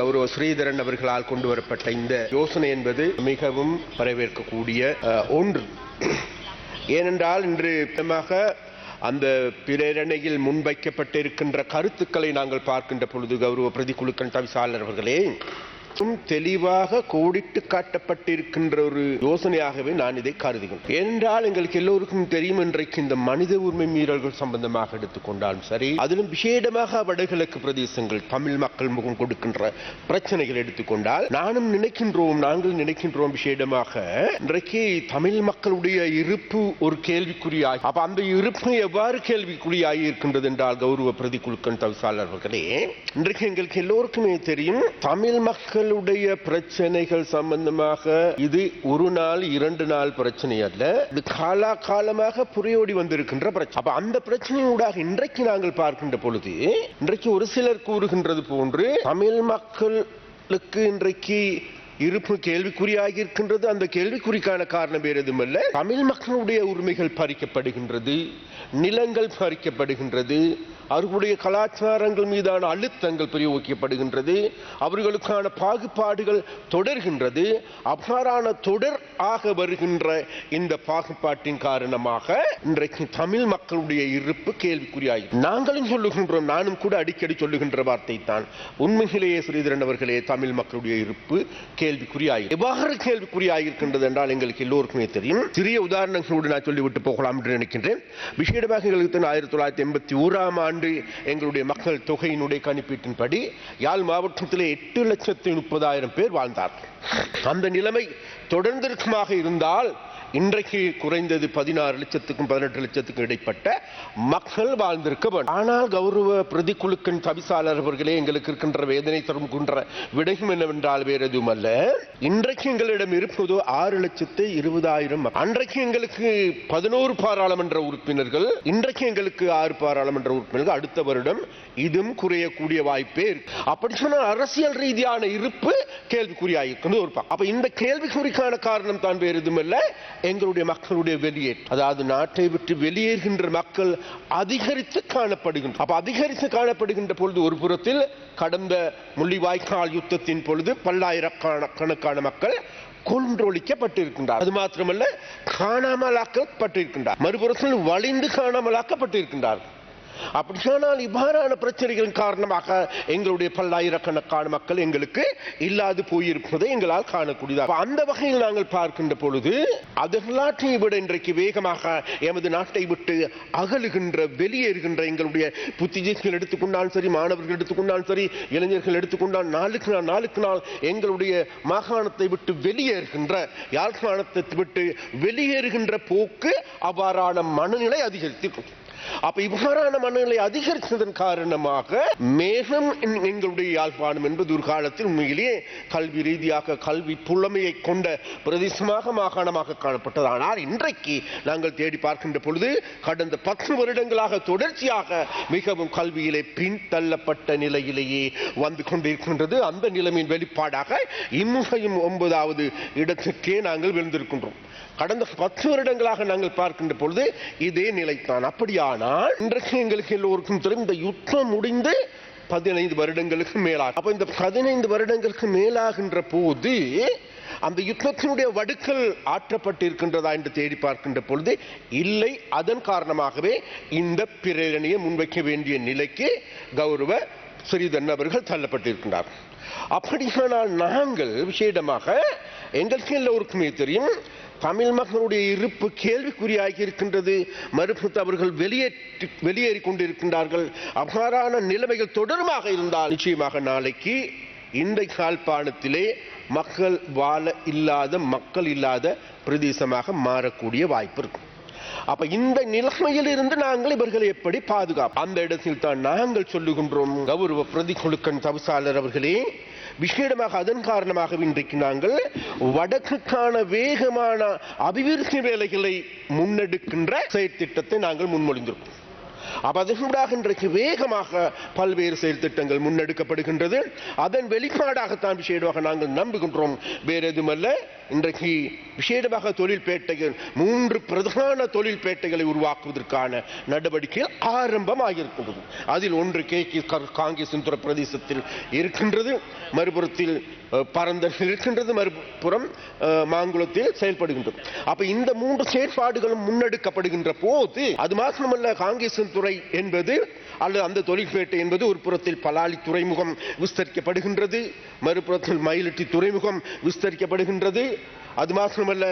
கௌரவ ஸ்ரீதரன் அவர்களால் கொண்டு வரப்பட்ட இந்த யோசனை என்பது மிகவும் வரவேற்கக்கூடிய ஒன்று. ஏனென்றால் இன்று முக்கியமாக அந்த பிரேரணையில் முன்வைக்கப்பட்டிருக்கின்ற கருத்துக்களை நாங்கள் பார்க்கின்ற பொழுது கௌரவ பிரதிக்குழுக்கள் தவிசாளர் அவர்களே தெளிவாக கோடிட்டு காட்டப்பட்டிருக்கின்ற ஒரு யோசனையாகவே நான் இதை கருதுகிறேன். ஏனென்றால் எங்களுக்கு எல்லோருக்கும் தெரியும் இன்றைக்கு இந்த மனித உரிமை மீறல்கள் சம்பந்தமாக எடுத்துக்கொண்டாலும் சரி அதிலும் விசேடமாக வடகிழக்கு பிரதேசங்கள் தமிழ் மக்கள் முகம் கொடுக்கின்ற பிரச்சனைகள் எடுத்துக்கொண்டால் நானும் நினைக்கின்றோம் நாங்கள் நினைக்கின்றோம் விசேடமாக இன்றைக்கு தமிழ் மக்களுடைய இருப்பு ஒரு கேள்விக்குறியாகி அப்ப அந்த இருப்பு எவ்வாறு கேள்விக்குறியாகி இருக்கின்றது என்றால் கௌரவ பிரதிக்குழுக்கள் குழுக்கன் தவிசாளர்களே இன்றைக்கு எங்களுக்கு எல்லோருக்குமே தெரியும் தமிழ் மக்கள் மக்களுடைய பிரச்சனைகள் சம்பந்தமாக இது ஒரு நாள் இரண்டு நாள் பிரச்சனை அல்ல. இது காலா காலமாக புரியோடி வந்திருக்கின்ற பிரச்சனை. அப்ப அந்த பிரச்சனையூடாக இன்றைக்கு நாங்கள் பார்க்கின்ற பொழுது இன்றைக்கு ஒரு சிலர் கூறுகின்றது போன்று தமிழ் மக்களுக்கு இன்றைக்கு இருப்பு கேள்விக்குறியாகி இருக்கின்றது அந்த கேள்விக்குறிக்கான காரணம் வேறு எதுவுமல்ல. தமிழ் மக்களுடைய உரிமைகள் பறிக்கப்படுகின்றது நிலங்கள் பறிக்கப்படுகின்றது அவர்களுடைய கலாச்சாரங்கள் மீதான அழுத்தங்கள் பிரயோகிக்கப்படுகின்றது. அவர்களுக்கான பாகுபாடுகள் தொடர்கின்றது. அவ்வாறான தொடர் ஆக வருகின்ற இந்த பாகுபாட்டின் காரணமாக இன்றைக்கு தமிழ் மக்களுடைய இருப்பு கேள்விக்குறியாகி. நாங்களும் சொல்லுகின்றோம் நானும் கூட அடிக்கடி சொல்லுகின்ற வார்த்தை தான் உண்மையிலேயே ஸ்ரீதரன் அவர்களே தமிழ் மக்களுடைய இருப்பு கேள்விக்குறியாகி. எவ்வாறு கேள்விக்குறியாகி இருக்கின்றது என்றால் எங்களுக்கு எல்லோருக்குமே தெரியும். சிறிய உதாரணங்களோடு நான் சொல்லிவிட்டு போகலாம் என்று நினைக்கின்றேன். விசேடமாக எங்களுக்கு ஆயிரத்தி தொள்ளாயிரத்தி எண்பத்தி ஓராம் ஆண்டு எங்களுடைய மக்கள் தொகையினுடைய கணிப்பீட்டின்படி யாழ் மாவட்டத்திலே எட்டு லட்சத்தி முப்பதாயிரம் பேர் வாழ்ந்தார்கள். அந்த நிலைமை தொடர்ந்திருக்குமாக இருந்தால் இன்றைக்கு குறைந்தது பதினாறு லட்சத்துக்கும் பதினெட்டு லட்சத்துக்கும் இடைப்பட்ட மக்கள் வாழ்ந்திருக்க வேண்டும். ஆனால் கௌரவ பிரதிக்குழுக்கின் தவிசாளர் அவர்களே எங்களுக்கு இருக்கின்ற வேதனை தரும் குன்ற விடையும் என்னவென்றால் வேறு எதுவும் அல்ல. இன்றைக்கு எங்களிடம் இருப்பதோ ஆறு லட்சத்து இருபதாயிரம் அன்றைக்கு எங்களுக்கு பதினோரு பாராளுமன்ற உறுப்பினர்கள் இன்றைக்கு எங்களுக்கு ஆறு பாராளுமன்ற உறுப்பினர்கள். அடுத்த வருடம் இதுவும் குறையக்கூடிய வாய்ப்பே இருக்கு. அப்படி சொன்னால் அரசியல் ரீதியான இருப்பு கேள்விக்குறியாயிருக்கிறது ஒரு அப்ப இந்த கேள்விக்குறிக்கான காரணம் தான் வேறு எதுவுமல்ல எங்களுடைய மக்களுடைய வெளியேற்றம். அதாவது நாட்டை விட்டு வெளியேறுகின்ற மக்கள் அதிகரித்து காணப்படுகின்ற அப்ப அதிகரித்து காணப்படுகின்ற பொழுது ஒரு புறத்தில் கடந்த முள்ளிவாய்க்கால் யுத்தத்தின் பொழுது பல்லாயிரக்கணக்கான மக்கள் கொன்றொழிக்கப்பட்டிருக்கின்றார் அது மாத்திரமல்ல காணாமலாக்கப்பட்டிருக்கின்றார் மறுபுறத்தில் வலிந்து காணாமலாக்கப்பட்டிருக்கின்றார் அப்படி இவ்வாறான பிரச்சனைகளின் காரணமாக எங்களுடைய பல்லாயிரக்கணக்கான மக்கள் எங்களுக்கு இல்லாது போயிருப்பதை எங்களால் காணக்கூடியது. அந்த வகையில் நாங்கள் பார்க்கின்ற பொழுது அதெல்லாற்றையும் விட இன்றைக்கு வேகமாக எமது நாட்டை விட்டு அகலுகின்ற வெளியேறுகின்ற எங்களுடைய புத்திஜீவிகள் எடுத்துக்கொண்டாலும் சரி மாணவர்கள் எடுத்துக்கொண்டாலும் சரி இளைஞர்கள் எடுத்துக்கொண்டால் நாளுக்கு நாள் நாளுக்கு நாள் எங்களுடைய மாகாணத்தை விட்டு வெளியேறுகின்ற யாழ்ப்பாணத்தை விட்டு வெளியேறுகின்ற போக்கு அவ்வாறான மனநிலை அதிகரித்து அப்ப இவ்வாறான மனநிலை அதிகரித்ததன் காரணமாக மேகம் எங்களுடைய யாழ்ப்பாணம் என்பது ஒரு காலத்தில் உண்மையிலேயே கல்வி ரீதியாக கல்வி புலமையை கொண்ட பிரதேசமாக மாகாணமாக காணப்பட்டது. ஆனால் இன்றைக்கு நாங்கள் தேடி பார்க்கின்ற பொழுது கடந்த பத்து வருடங்களாக தொடர்ச்சியாக மிகவும் கல்வியிலே பின்தள்ளப்பட்ட நிலையிலேயே வந்து கொண்டிருக்கின்றது. அந்த நிலைமையின் வெளிப்பாடாக இம்முகையும் ஒன்பதாவது இடத்துக்கே நாங்கள் விழுந்திருக்கின்றோம். கடந்த பத்து வருடங்களாக நாங்கள் பார்க்கின்ற பொழுது இதே நிலைத்தான் அப்படியா ஆனால் இன்றைக்கு எங்களுக்கு எல்லோருக்கும் தெரியும் இந்த யுத்தம் முடிந்து பதினைந்து வருடங்களுக்கு மேலாக. அப்ப இந்த பதினைந்து வருடங்களுக்கு மேலாகின்ற போது அந்த யுத்தத்தினுடைய வடுக்கள் ஆற்றப்பட்டிருக்கின்றதா என்று தேடி பார்க்கின்ற பொழுது இல்லை அதன் காரணமாகவே இந்த பிரேரணையை முன்வைக்க வேண்டிய நிலைக்கு கௌரவ ஸ்ரீதன் அவர்கள் தள்ளப்பட்டிருக்கின்றார். அப்படியானால் நாங்கள் விசேடமாக எங்களுக்கு எல்லோருக்குமே தெரியும். தமிழ் மக்களுடைய இருப்பு கேள்விக்குறியாகி இருக்கின்றது. மறுபுறத்து அவர்கள் வெளியேற்றி வெளியேறி கொண்டிருக்கின்றார்கள் அவ்வாறான நிலைமைகள் தொடருமாக இருந்தால் நிச்சயமாக நாளைக்கு இந்த கால்பாணத்திலே மக்கள் வாழ இல்லாத மக்கள் இல்லாத பிரதேசமாக மாறக்கூடிய வாய்ப்பு இருக்கும். அப்ப இந்த நிலைமையில் இருந்து நாங்கள் இவர்களை எப்படி பாதுகாப்பு அந்த இடத்தில் தான் நாங்கள் சொல்லுகின்றோம். கௌரவ பிரதி குழுக்கன் தவிசாளர் அவர்களே விசேடமாக அதன் காரணமாக இன்றைக்கு நாங்கள் வடக்குக்கான வேகமான அபிவிருத்தி வேலைகளை முன்னெடுக்கின்ற செயற்திட்டத்தை நாங்கள் முன்மொழிந்திருக்கோம் அப்ப இன்றைக்கு வேகமாக பல்வேறு செயல் திட்டங்கள் முன்னெடுக்கப்படுகின்றது. அதன் வெளிப்பாடாகத்தான் விசேடமாக நாங்கள் நம்புகின்றோம். வேறு எதுவுமல்ல இன்றைக்கு விசேடமாக தொழில்பேட்டைகள் மூன்று பிரதான தொழில்பேட்டைகளை உருவாக்குவதற்கான நடவடிக்கைகள் ஆரம்பமாகியிருக்கின்றது அதில் ஒன்று கே கே காங்கிரஸ் பிரதேசத்தில் இருக்கின்றது மறுபுறத்தில் பரந்த இருக்கின்றது மறுபுறம் மாங்குளத்தில் செயல்படுகின்றது. அப்ப இந்த மூன்று செயற்பாடுகளும் முன்னெடுக்கப்படுகின்ற போது அது மாத்திரமல்ல காங்கேசன் துறை என்பது அல்லது அந்த தொழிற்பேட்டை என்பது ஒரு புறத்தில் பலாலி துறைமுகம் விஸ்தரிக்கப்படுகின்றது மறுபுறத்தில் மயிலட்டி துறைமுகம் விஸ்தரிக்கப்படுகின்றது. அது மாத்திரமல்ல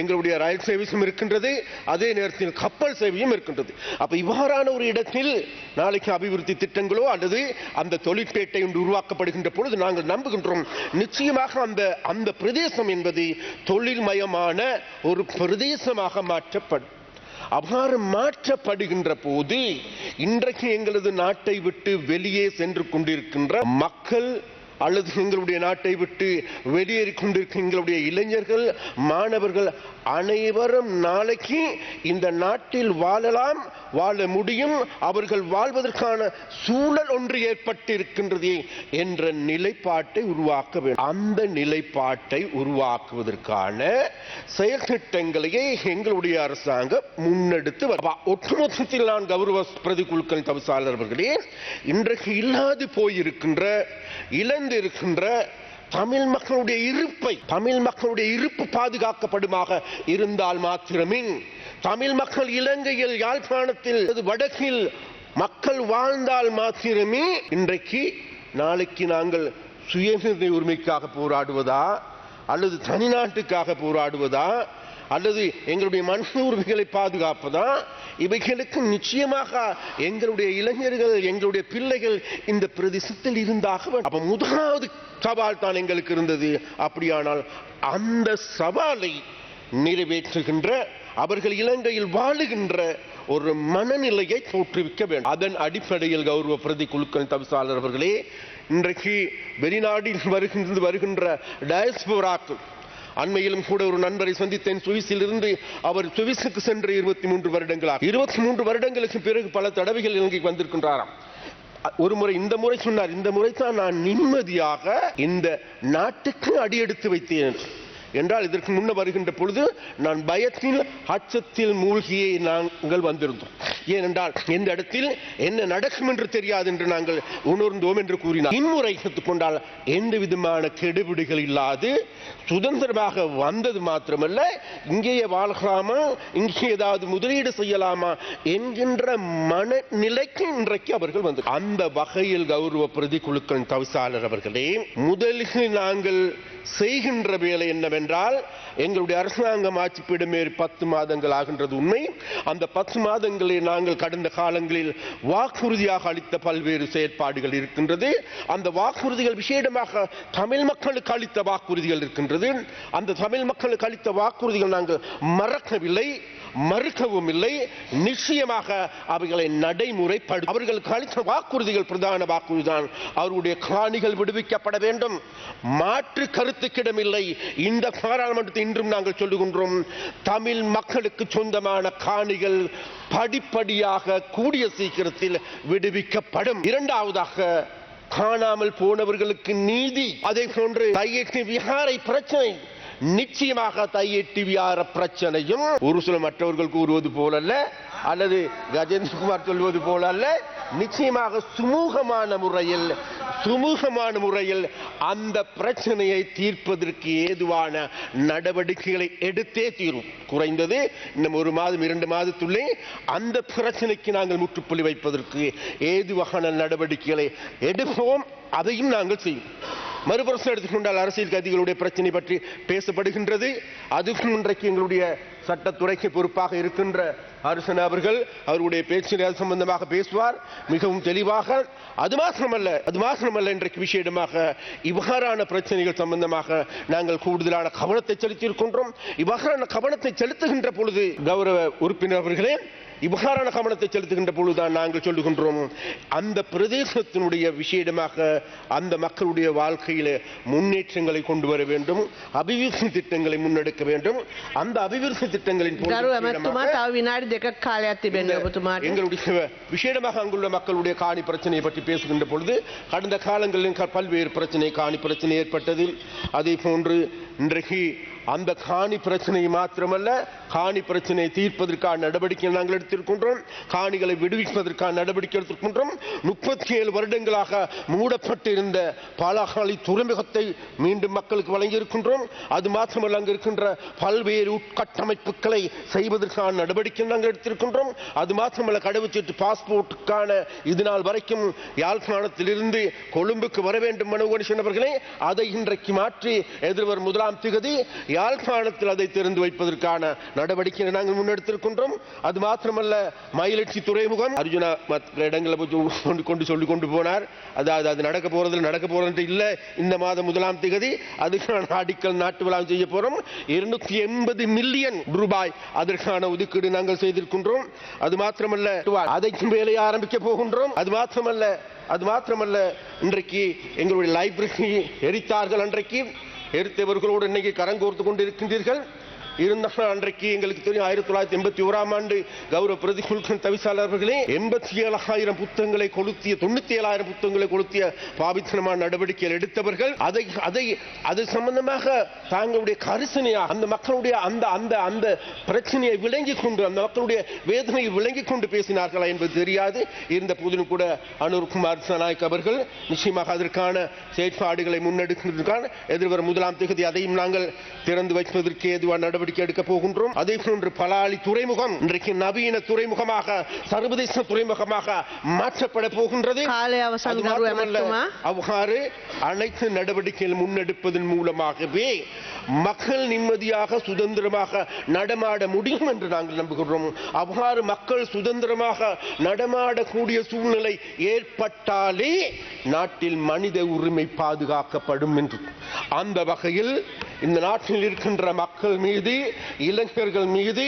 எங்களுடைய ரயில் சர்வீஸும் இருக்கின்றது அதே நேரத்தில் கப்பல் சேவையும் இருக்கின்றது. அப்போ இவ்வாறான ஒரு இடத்தில் நாளைக்கு அபிவிருத்தி திட்டங்களோ அல்லது அந்த தொழிற்பேட்டை ஒன்று உருவாக்கப்படுகின்ற பொழுது நாங்கள் நம்புகின்றோம் நிச்சயமாக அந்த அந்த பிரதேசம் என்பது தொழில்மயமான ஒரு பிரதேசமாக மாற்றப்படும். அவ்வாறு மாற்றப்படுகின்ற போது இன்றைக்கு எங்களது நாட்டை விட்டு வெளியே சென்று கொண்டிருக்கின்ற மக்கள் அல்லது எங்களுடைய நாட்டை விட்டு வெளியேறி கொண்டிருக்க எங்களுடைய இளைஞர்கள் மாணவர்கள் அனைவரும் நாளைக்கு இந்த நாட்டில் வாழலாம். வாழ முடியும் அவர்கள் வாழ்வதற்கான சூழல் ஒன்று ஏற்பட்டிருக்கின்றது என்ற நிலைப்பாட்டை உருவாக்க வேண்டும். அந்த நிலைப்பாட்டை உருவாக்குவதற்கான செயல் திட்டங்களையே எங்களுடைய அரசாங்கம் முன்னெடுத்து ஒட்டுமொத்தத்தில் நான் கௌரவ பிரதி குழுக்கள் தவிசாளர் அவர்களே இன்றைக்கு இல்லாது போயிருக்கின்ற இழந்து இருக்கின்ற தமிழ் மக்களுடைய இருப்பை தமிழ் மக்களுடைய இருப்பு பாதுகாக்கப்படுமாக இருந்தால் மாத்திரமே தமிழ் மக்கள் இலங்கையில் யாழ்ப்பாணத்தில் வடக்கில் மக்கள் வாழ்ந்தால் மாத்திரமே இன்றைக்கு நாளைக்கு நாங்கள் சுயநிர்ணய உரிமைக்காக போராடுவதா அல்லது தனிநாட்டுக்காக போராடுவதா அல்லது எங்களுடைய மனித உரிமைகளை பாதுகாப்பதா இவைகளுக்கு நிச்சயமாக எங்களுடைய இளைஞர்கள் எங்களுடைய பிள்ளைகள் இந்த பிரதேசத்தில் இருந்தாக அப்ப முதலாவது சவால் தான் எங்களுக்கு இருந்தது. அப்படியானால் அந்த சவாலை நிறைவேற்றுகின்ற அவர்கள் இலங்கையில் வாழுகின்ற ஒரு மனநிலையை தோற்றுவிக்க வேண்டும். அதன் அடிப்படையில் கௌரவ பிரதி குழுக்கள் தவிசாளர் அவர்களே இன்றைக்கு வெளிநாட்டில் வருகின்ற வருகின்ற டயஸ்போராக்கள் அண்மையிலும் கூட ஒரு நண்பரை சந்தித்தேன். சுவிஸில் இருந்து அவர் சுவிஸுக்கு சென்று இருபத்தி மூன்று வருடங்களாக. இருபத்தி மூன்று வருடங்களுக்கு பிறகு பல தடவைகள் இலங்கைக்கு வந்திருக்கின்றாராம். ஒரு முறை இந்த முறை சொன்னார் இந்த முறை தான் நான் நிம்மதியாக இந்த நாட்டுக்கு அடியெடுத்து வைத்தேன். என்று. என்றால் இதற்கு முன்ன வருகின்ற பொழுது நான் பயத்தில் அச்சத்தில் மூழ்கியே நாங்கள் வந்திருந்தோம். ஏனென்றால் எந்த இடத்தில் என்ன நடக்கும் என்று தெரியாது என்று நாங்கள் உணர்ந்தோம் என்று கூறினார். இன்முறை எடுத்துக்கொண்டால் எந்த விதமான கெடுபிடிகள் இல்லாது சுதந்திரமாக வந்தது மாத்திரமல்ல இங்கேயே வாழலாமா இங்கே ஏதாவது முதலீடு செய்யலாமா என்கின்ற மனநிலைக்கு இன்றைக்கு அவர்கள் வந்து. அந்த வகையில் கௌரவ பிரதி குழுக்கள் தவிசாளர் அவர்களே முதலில் நாங்கள் செய்கின்ற வேலை என்னவென்றால் எங்களுடைய அரசாங்கம் ஆட்சி பீடமேறி பத்து மாதங்கள் ஆகின்றது உண்மை. அந்த பத்து மாதங்களில் நாங்கள் கடந்த காலங்களில் வாக்குறுதியாக அளித்த பல்வேறு செயற்பாடுகள் இருக்கின்றது. அந்த வாக்குறுதிகள் விசேடமாக தமிழ் மக்களுக்கு அளித்த வாக்குறுதிகள் இருக்கின்றது. அந்த தமிழ் மக்களுக்கு அளித்த வாக்குறுதிகள் நாங்கள் மறக்கவில்லை. மறுக்கவும் இல்லை. நிச்சயமாக அவைகளை நடைமுறைப்படு அவர்களுக்கு அளித்த வாக்குறுதிகள் பிரதான வாக்குறுதிதான். அவருடைய காணிகள் விடுவிக்கப்பட வேண்டும். மாற்று கருத்துக்கிடமில்லை இந்த பாராளுமன்றத்தை இன்றும் நாங்கள் சொல்லுகின்றோம். தமிழ் மக்களுக்கு சொந்தமான காணிகள் படிப்படியாக கூடிய சீக்கிரத்தில் விடுவிக்கப்படும். இரண்டாவதாக காணாமல் போனவர்களுக்கு நீதி. அதே போன்று விஹாரை பிரச்சனை. நிச்சயமாக தையெட்டி வியார பிரச்சனையும் ஒரு சில மற்றவர்கள் கூறுவது போலல்ல அல்லது கஜேந்திரகுமார் சொல்வது போல அல்ல நிச்சயமாக சுமூகமான முறையில் சுமூகமான முறையில் அந்த பிரச்சனையை தீர்ப்பதற்கு ஏதுவான நடவடிக்கைகளை எடுத்தே தீரும். குறைந்தது இன்னும் ஒரு மாதம் இரண்டு மாதத்துள்ளே அந்த பிரச்சனைக்கு நாங்கள் முற்றுப்புள்ளி வைப்பதற்கு ஏதுவான நடவடிக்கைகளை எடுப்போம் அதையும் நாங்கள் செய்வோம். மறுபுறம் எடுத்துக்கொண்டால் அரசியல் கைதிகளுடைய பிரச்சனை பற்றி பேசப்படுகின்றது. அதுக்கும் இன்றைக்கு எங்களுடைய சட்டத்துறைக்கு பொறுப்பாக இருக்கின்ற அரசன் அவர்கள் அவருடைய பேச்சு சம்பந்தமாக பேசுவார். மிகவும் தெளிவாக அது மாத்திரமல்ல அது மாத்திரமல்ல இன்றைக்கு விஷயமாக இவ்வாறான பிரச்சனைகள் சம்பந்தமாக நாங்கள் கூடுதலான கவனத்தை செலுத்தியிருக்கின்றோம். இவ்வாறான கவனத்தை செலுத்துகின்ற பொழுது கௌரவ உறுப்பினர் அவர்களே இவ்வாறான கவனத்தை செலுத்துகின்ற பொழுதுதான் நாங்கள் சொல்லுகின்றோம் அந்த பிரதேசத்தினுடைய விஷயமாக அந்த மக்களுடைய வாழ்க்கையில் முன்னேற்றங்களை கொண்டு வர வேண்டும் அபிவிருத்தி திட்டங்களை முன்னெடுக்க வேண்டும். அந்த அபிவிருத்தி திட்டங்களின் எங்களுடைய விஷயமாக அங்குள்ள மக்களுடைய காணி பிரச்சனையை பற்றி பேசுகின்ற பொழுது கடந்த காலங்களில் பல்வேறு பிரச்சனை காணி பிரச்சனை ஏற்பட்டது. அதே போன்று இன்றைக்கு அந்த காணி பிரச்சனை மாத்திரமல்ல காணி பிரச்சனையை தீர்ப்பதற்கான நடவடிக்கை நாங்கள் எடுத்திருக்கின்றோம். காணிகளை விடுவிப்பதற்கான நடவடிக்கை எடுத்திருக்கின்றோம். முப்பத்தி ஏழு வருடங்களாக மூடப்பட்டிருந்த பாலாகாலி துறைமுகத்தை மீண்டும் மக்களுக்கு வழங்கியிருக்கின்றோம். அது மாத்திரமல்ல அங்கு இருக்கின்ற பல்வேறு உட்கட்டமைப்புகளை செய்வதற்கான நடவடிக்கை நாங்கள் எடுத்திருக்கின்றோம். அது மாத்திரமல்ல கடவுச்சீட்டு பாஸ்போர்ட்டுக்கான இது நாள் வரைக்கும் யாழ்ப்பாணத்திலிருந்து கொழும்புக்கு வர வேண்டும் மனு அவர்களே. அதை இன்றைக்கு மாற்றி எதிர்வரும் முதலாம் திகதி யாழ்ப்பாணத்தில் அதை திறந்து வைப்பதற்கான நடவடிக்கை நாங்கள் முன்னெடுத்திருக்கின்றோம். அது மாத்திரமல்ல மயிலட்சி துறைமுகம் அர்ஜுனா மற்ற இடங்களை கொண்டு கொண்டு சொல்லி கொண்டு போனார். அதாவது அது நடக்க போறதில் நடக்க போறது இல்லை இந்த மாதம் முதலாம் திகதி அதுக்கான அடிக்கல் நாட்டு விழா செய்ய போறோம். இருநூத்தி எண்பது மில்லியன் ரூபாய் அதற்கான ஒதுக்கீடு நாங்கள் செய்திருக்கின்றோம். அது மாத்திரமல்ல அதைக்கும் வேலையை ஆரம்பிக்க போகின்றோம். அது மாத்திரமல்ல அது மாத்திரமல்ல இன்றைக்கு எங்களுடைய லைப்ரரி எரித்தார்கள் அன்றைக்கு. எரித்தவர்களோடு இன்னைக்கு கரங்கோர்த்து கொண்டு இருக்கின்றீர்கள் இருந்தாலும் அன்றைக்கு எங்களுக்கு தெரியும் ஆயிரத்தி தொள்ளாயிரத்தி எண்பத்தி ஓராம் ஆண்டு கௌரவ பிரதி குல்கன் தவிசாளர்களே எண்பத்தி ஏழாயிரம் புத்தகங்களை கொளுத்திய தொண்ணூத்தி ஏழாயிரம் புத்தகங்களை கொளுத்திய பாவித்தனமான நடவடிக்கைகள் எடுத்தவர்கள். அதை அதை அது சம்பந்தமாக தாங்களுடைய கரிசனையா அந்த மக்களுடைய அந்த அந்த அந்த பிரச்சனையை விளங்கி கொண்டு அந்த மக்களுடைய வேதனையை விளங்கி கொண்டு பேசினார்களா என்பது தெரியாது. இருந்த போதிலும் கூட அனுர்குமார் சனாய்க் அவர்கள் நிச்சயமாக அதற்கான செயற்பாடுகளை முன்னெடுக்கிறதுக்கான எதிர்வரும் முதலாம் தேதி அதையும் நாங்கள் திறந்து வைப்பதற்கு ஏதுவான நடவடிக்கை நடவடிக்கை எடுக்க போகின்றோம். அதே போன்று பலாலி துறைமுகம் இன்றைக்கு நவீன துறைமுகமாக சர்வதேச துறைமுகமாக மாற்றப்பட போகின்றது. அவ்வாறு அனைத்து நடவடிக்கைகள் முன்னெடுப்பதன் மூலமாகவே மக்கள் நிம்மதியாக சுதந்திரமாக நடமாட முடியும் என்று நாங்கள் நம்புகிறோம் அவ்வாறு மக்கள் சுதந்திரமாக நடமாடக்கூடிய சூழ்நிலை ஏற்பட்டாலே நாட்டில் மனித உரிமை பாதுகாக்கப்படும் என்று. அந்த வகையில் இந்த நாட்டில் இருக்கின்ற மக்கள் மீது இளைஞர்கள் மீது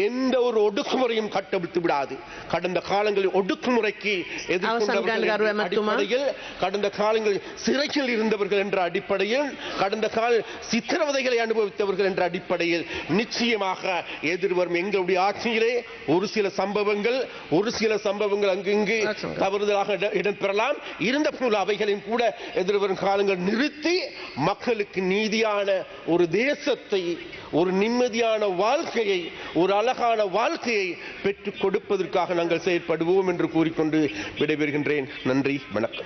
எந்த ஒரு ஒடுக்குமுறையும் கட்டவிழ்த்து விடாது கடந்த காலங்களில் ஒடுக்குமுறைக்கு. அடிப்படையில் கடந்த காலங்களில் சிறையில் இருந்தவர்கள் என்ற அடிப்படையில் கடந்த கால சித்திரவதைகளை அனுபவித்தவர்கள் என்ற அடிப்படையில் நிச்சயமாக எதிர்வரும் எங்களுடைய ஆட்சியிலே ஒரு சில சம்பவங்கள் ஒரு சில சம்பவங்கள் அங்கிங்கு. தவறுதலாக இட- இடம்பெறலாம் இருந்த போல அவைகளையும் கூட எதிர்வரும் காலங்கள் நிறுத்தி மக்களுக்கு நீதியான ஒரு தேசத்தை ஒரு நிம்மதியான வாழ்க்கையை ஒரு அழகான வாழ்க்கையை பெற்றுக் கொடுப்பதற்காக நாங்கள் செயற்படுவோம் என்று கூறிக்கொண்டு விடைபெறுகின்றேன். நன்றி வணக்கம்.